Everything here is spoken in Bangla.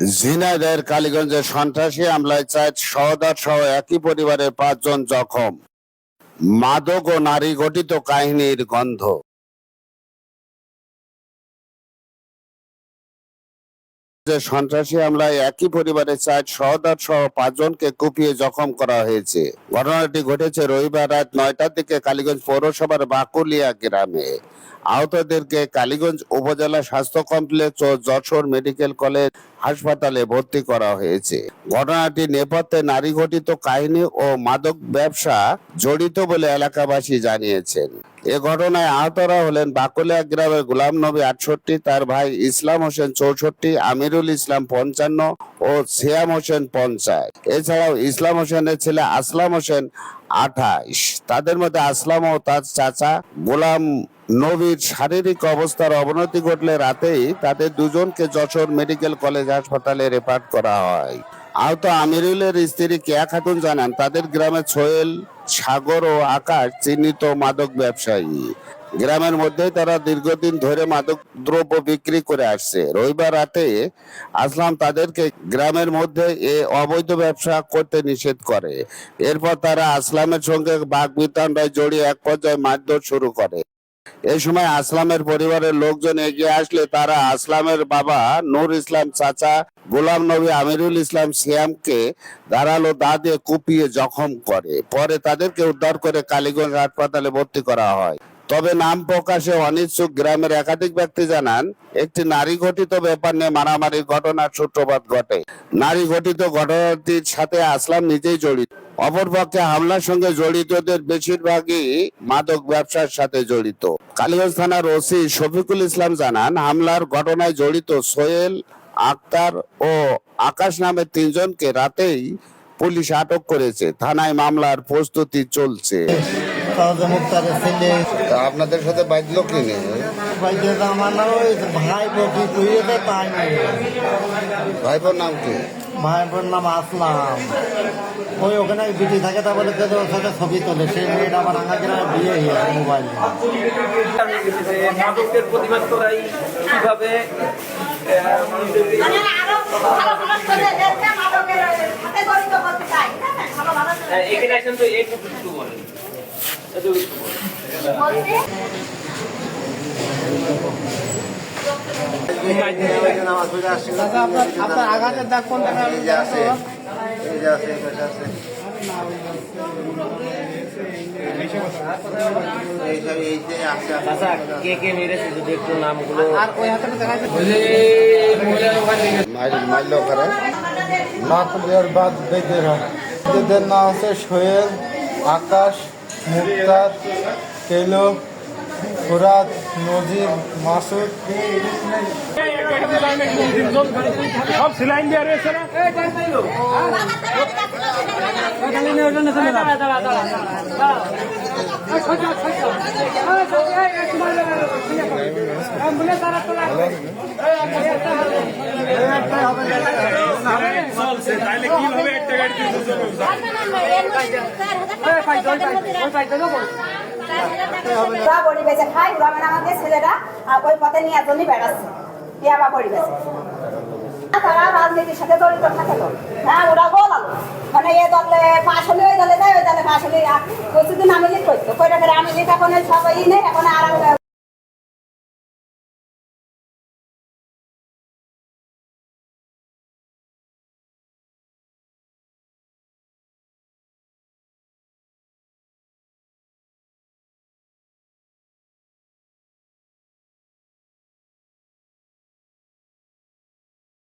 ঝিনাইদহের কালীগঞ্জে সন্ত্রাসী হামলায় চায় সহদার সহ একই পরিবারের পাঁচজন জখম। মাদক ও নারী গঠিত কাহিনীর গন্ধ। যে সন্ত্রাসী হামলায় একই পরিবারের চার সহদার সহ পাঁচজনকে কুপিয়ে জখম করা হয়েছে। ঘটনাটি ঘটেছে রবিবার রাত নয়টার দিকে কালীগঞ্জ পৌরসভার বাকুলিয়া গ্রামে। আহতদেরকে কালীগঞ্জ উপজেলা স্বাস্থ্য কমপ্লেক্স ও যশোর মেডিকেল কলেজ হাসপাতালে ভর্তি করা হয়েছে। ঘটনাটি নেপথ্যে নারী ঘটিত কাহিনী ও মাদক ব্যবসা জড়িত বলে এলাকাবাসী জানিয়েছেন। এ ঘটনায় আহতরা হলেন বাকুলিয়া গ্রামের গোলাম নবী আটষট্টি, তার ভাই ইসলাম হোসেন চৌষট্টি, আমিরুল ইসলাম পঞ্চান্ন ও সিয়াম হোসেন পঞ্চাশ। এছাড়াও ইসলাম হোসেনের ছেলে আসলাম হোসেন আঠাইশ তাদের মধ্যে আসলাম ও তার চাচা গোলাম নবীর শারীরিক অবস্থার অবনতি ঘটলে রাতেই তাদের দুজনকে যশোর মেডিকেল কলেজ হাসপাতালে রেফার করা হয়। আহত আমিরুলের স্ত্রী কেয়া খাতুন জানান, তাদের গ্রামে সোহেল, সাগর ও আকাশ চিহ্নিত মাদক ব্যবসায়ী। গ্রামের মধ্যেই তারা দীর্ঘদিন ধরে মাদক দ্রব্য বিক্রি করে আসছে। রবিবার রাতে আসলাম তাদেরকে গ্রামের মধ্যে এ অবৈধ ব্যবসা করতে নিষেধ করে। এরপর তারা আসলামের সঙ্গে বাঘ বিতান্ডায় জড়িয়ে এক পর্যায়ে মারধর শুরু করে। এই সময় আসলামের পরিবারের লোকজন এগিয়ে আসলে তারা আসলামের বাবা নূর ইসলাম চাচা গোলাম নবী আমিরুল ইসলাম সিয়ামকে ধারালো দা দিয়ে কুপিয়ে জখম করে। পরে তাদেরকে উদ্ধার করে কালীগঞ্জ হাসপাতালে ভর্তি করা হয়। তবে নাম প্রকাশে অনিচ্ছুক গ্রামের একাধিক ব্যক্তি জানান, একটি নারী ঘটিত ব্যাপার নিয়ে মারামারির ঘটনার সূত্রপাত ঘটে। নারী ঘটিত ঘটনাটির সাথে আসলাম নিজেই জড়িত। অপরপক্ষে হামলার সঙ্গে জড়িতদের বেশিরভাগই মাদক ব্যবসার সাথে জড়িত। কালীগঞ্জ থানার ওসি শফিকুল ইসলাম জানান, হামলার ঘটনায় জড়িত সোহেল আক্তার ও আকাশ নামের তিনজনকে রাতেই পুলিশ আটক করেছে। থানায় মামলার প্রস্তুতি চলছে। আপনাদের সাথে বাঁধলো কি নেই আমার ওই ভাই ভাইপোর নাম কি? ভাই বোন নাম আসলাম। ওই ওখানে বিটি থাকে তা বলে ওর সাথে ছবি তোলে। সেই মেয়েটা আমার আঙ্গা গ্রামে বিয়ে হয়েছে মোবাইল। মাদকের প্রতিবাদ করাই কীভাবে মানে বলেন। আপনার আঘাতের দাগ কোনটা? এই আছে আছে। আচ্ছা মারলো করে বাদ বেদেরা নাম আছে সোহেল আকাশ মুক্তার কেলো ফুরাত নজির মাসুদ সব সিলাইন রয়েছে না চলছে তাইলে কীভাবে একটা গাড়িতে ওরা বড়ি বেছে খাই ওরা মানে আমাদের ছেলেরা ওই পথে নিয়ে জন্যই বেড়াচ্ছে। ইয়াবা বড়ি বেছে তারা রাজনীতির সাথে জড়িত থাকে তো। হ্যাঁ ওরা বল মানে এ দলে পাশ হলে ওই দলে যায়, ওই দলে পাশ হলে প্রতিদিন আমি লিখ করতো। কইটা করে আমি লিখ এখন সবাই নেই, এখন আর